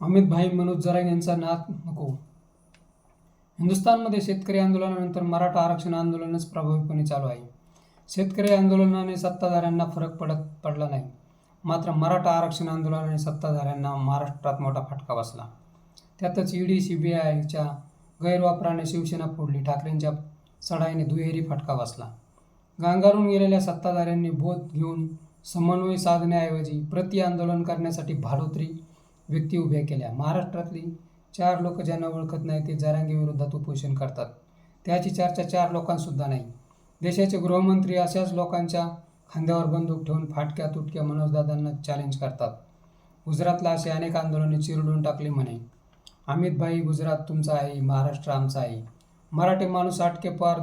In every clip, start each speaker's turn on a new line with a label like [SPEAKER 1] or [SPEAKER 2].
[SPEAKER 1] अमित भाई मनोज जरांग यांचा नाद नको. हिंदुस्थानमध्ये शेतकरी आंदोलनानंतर मराठा आरक्षण आंदोलनच प्रभावीपणे चालू आहे. शेतकरी आंदोलनाने सत्ताधाऱ्यांना फरक पडत पडला नाही. मात्र मराठा आरक्षण आंदोलनाने सत्ताधाऱ्यांना महाराष्ट्रात मोठा फटका बसला. त्यातच ईडी सी बी आयच्या गैरवापराने शिवसेना फोडली. ठाकरेंच्या चढाईने दुहेरी फटका बसला. गांगारून गेलेल्या सत्ताधाऱ्यांनी बोध घेऊन समन्वय साधण्याऐवजी प्रति आंदोलन करण्यासाठी भाडोत्री व्यक्ती उभ्या केल्या. महाराष्ट्रातली चार लोक ज्यांना ओळखत नाही ते जरांगीविरोधात उपोषण करतात. त्याची चर्चा चार लोकांसुद्धा नाही. देशाचे गृहमंत्री अशाच लोकांच्या खांद्यावर बंदूक ठेवून फाटक्या तुटक्या मनोजदादांना चॅलेंज करतात. गुजरातला असे अनेक आंदोलने चिरडून टाकली म्हणे. अमित भाई गुजरात तुमचा आहे महाराष्ट्र आमचा आहे. मराठी माणूस आटके पार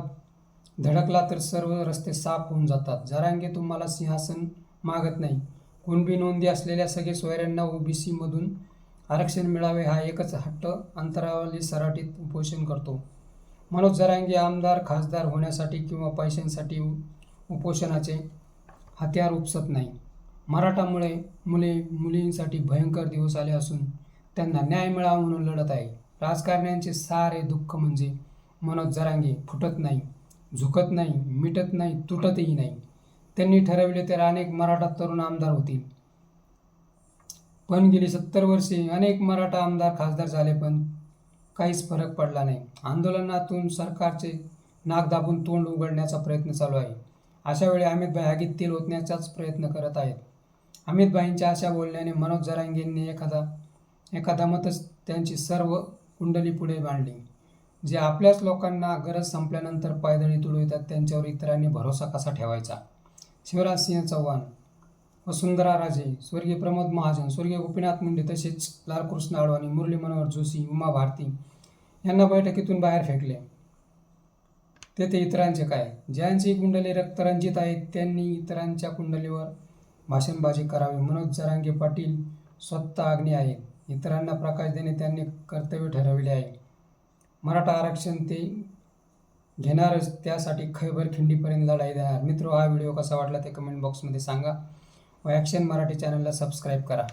[SPEAKER 1] धडकला तर सर्व रस्ते साफ होऊन जातात. जरांगे तुम्हाला सिंहासन मागत नाही. कुणबी नोंदी असलेल्या सगळे सोयऱ्यांना ओबीसीमधून आरक्षण मिळावे हा एकच हट्ट अंतरावली सराटीत उपोषण करतो. मनोज जरांगे आमदार खासदार होण्यासाठी किंवा पैशांसाठी उ- उपोषणाचे हत्यार उपसत नाही. मराठामुळे मुले मुलींसाठी भयंकर दिवस आले असून त्यांना न्याय मिळावा म्हणून लढत आहे. राजकारण्यांचे सारे दुःख म्हणजे मनोज जरांगे फुटत नाही झुकत नाही मिटत नाही तुटतही नाही. त्यांनी ठरविले तर अनेक मराठा तरुण आमदार होतील. पण गेली सत्तर वर्षे अनेक मराठा आमदार खासदार झाले पण काहीच फरक पडला नाही. आंदोलनातून सरकारचे नाक दाबून तोंड उघडण्याचा प्रयत्न चालू आहे. अशा वेळी अमितभाई आगीत तेल ओतण्याचाच प्रयत्न करत आहेत. अमितभाईंच्या अशा बोलण्याने मनोज जरांगेंनी एखादा एखादा मतच त्यांची सर्व कुंडली पुढे मांडली. जे आपल्याच लोकांना गरज संपल्यानंतर पायदळी तुडवितात त्यांच्यावर इतरांनी भरोसा कसा ठेवायचा? शिवराजसिंह चव्हाण वसुंधरा राजे स्वर्गीय प्रमोद महाजन स्वर्गीय गोपीनाथ मुंडे तसेच लालकृष्ण अडवाणी मुरली मनोहर जोशी उमा भारती यांना बैठकीतून बाहेर फेकले. तेथे इतरांचे काय? ज्यांची कुंडली रक्तरंजित आहेत त्यांनी इतरांच्या कुंडलीवर भाषणबाजी करावी. मनोज जरांगे पाटील स्वतः अग्नी आहेत. इतरांना प्रकाश देणे त्यांनी कर्तव्य ठरविले आहे. मराठा आरक्षण ते घेणारच त्यासाठी खैबर खिंडीपर्यंत लढाई देणार. मित्र हा व्हिडिओ कसा वाटला ते कमेंट बॉक्समध्ये सांगा. व ॲक्शन मराठी चॅनलला सबस्क्राईब करा.